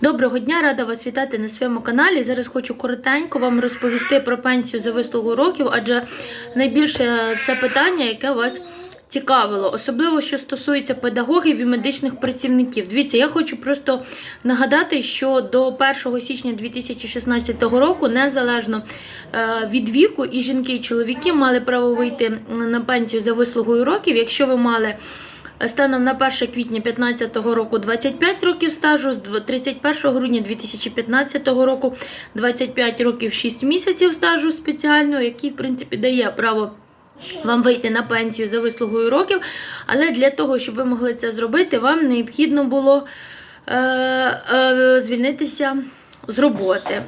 Доброго дня, рада вас вітати на своєму каналі. Зараз хочу коротенько вам розповісти про пенсію за вислугу років, адже найбільше це питання, яке вас цікавило, особливо що стосується педагогів і медичних працівників. Дивіться, я хочу просто нагадати, що до 1 січня 2016 року, незалежно е, від віку, і жінки, і чоловіки мали право вийти на пенсію за вислугою років, якщо ви мали. Станом на 1 квітня 2015 року 25 років стажу, з 31 грудня 2015 року 25 років 6 місяців стажу спеціального, який, в принципі, дає право вам вийти на пенсію за вислугою років. Але для того, щоб ви могли це зробити, вам необхідно було е, е, звільнитися з роботи.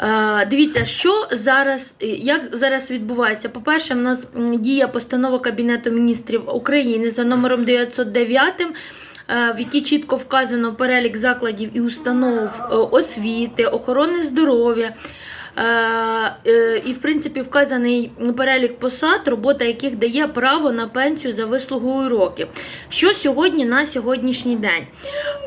Е, Дивіться, що зараз, як зараз відбувається. По-перше, в нас діє постанова Кабінету міністрів України за номером 909, е, в якій чітко вказано перелік закладів і установ е, освіти, охорони здоров'я. Е, е, І, в принципі, вказаний перелік посад, робота яких дає право на пенсію за вислугою років. Що сьогодні на сьогоднішній день?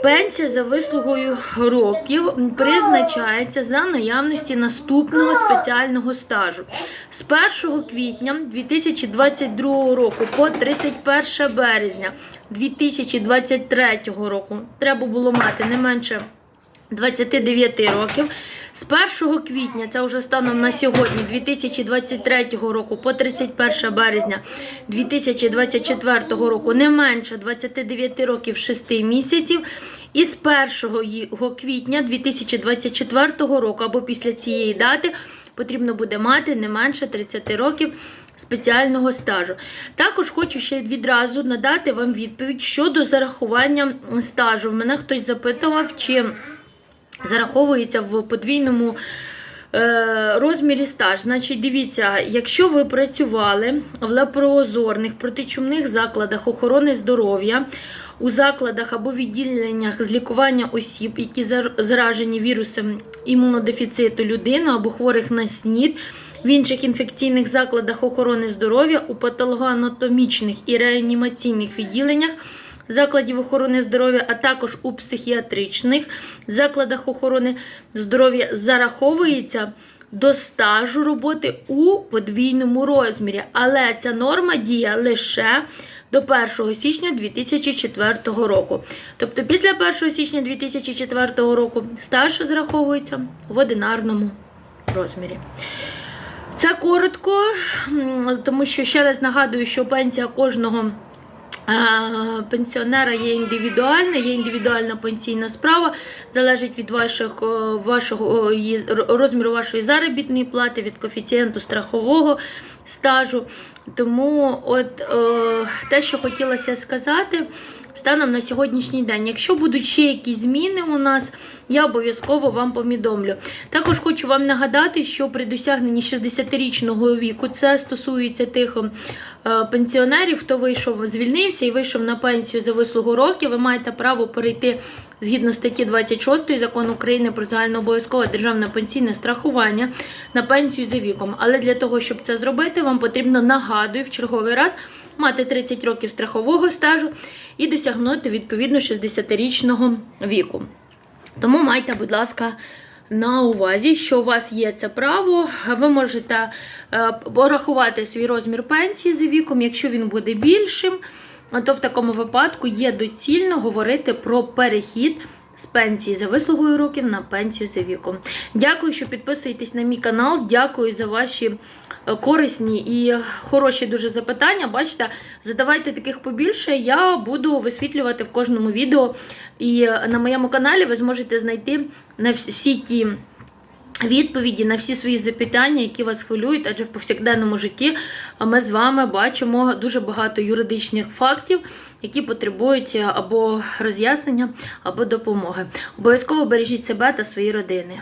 Пенсія за вислугою років призначається за наявності наступного спеціального стажу. З 1 квітня 2022 року по 31 березня 2023 року треба було мати не менше 29 років. З 1 квітня, це вже станом на сьогодні, 2023 року по 31 березня 2024 року, не менше 29 років 6 місяців. І з 1 квітня 2024 року або після цієї дати потрібно буде мати не менше 30 років спеціального стажу. Також хочу ще відразу надати вам відповідь щодо зарахування стажу. Мене хтось запитував, чи зараховується в подвійному е, розмірі стаж. Значить, дивіться, якщо ви працювали в лепрозорних протичумних закладах охорони здоров'я, у закладах або відділеннях з лікування осіб, які заражені вірусом імунодефіциту людини або хворих на СНІД, в інших інфекційних закладах охорони здоров'я, у патологоанатомічних і реанімаційних відділеннях закладів охорони здоров'я, а також у психіатричних закладах охорони здоров'я зараховується до стажу роботи у подвійному розмірі. Але ця норма діє лише до 1 січня 2004 року. Тобто після 1 січня 2004 року стаж зараховується в одинарному розмірі. Це коротко, тому що ще раз нагадую, що пенсія кожного пенсіонера є індивідуальна, є індивідуальна пенсійна справа, залежить від ваших, вашого розміру вашої заробітної плати, від коефіцієнту страхового стажу. Тому от те, що хотілося сказати. Станом на сьогоднішній день. Якщо будуть ще якісь зміни у нас, я обов'язково вам повідомлю. Також хочу вам нагадати, що при досягненні 60-річного віку це стосується тих е, пенсіонерів, хто вийшов, звільнився і вийшов на пенсію за вислугу років. Ви маєте право перейти згідно статті 26 закону України про загальнообов'язкове державне пенсійне страхування на пенсію за віком. Але для того, щоб це зробити, вам потрібно нагадую в черговий раз мати 30 років страхового стажу і досягнути відповідно 60-річного віку. Тому майте, будь ласка, на увазі, що у вас є це право. Ви можете е, порахувати свій розмір пенсії за віком, якщо він буде більшим, то в такому випадку є доцільно говорити про перехід. З пенсії за вислугою років на пенсію за віком. Дякую, що підписуєтесь на мій канал. Дякую за ваші е, корисні і хороші дуже запитання. Бачите, задавайте таких побільше. Я буду висвітлювати в кожному відео. І е, на моєму каналі ви зможете знайти на всі- ті. Відповіді на всі свої запитання, які вас хвилюють, адже в повсякденному житті ми з вами бачимо дуже багато юридичних фактів, які потребують або роз'яснення, або допомоги. Обов'язково бережіть себе та свої родини.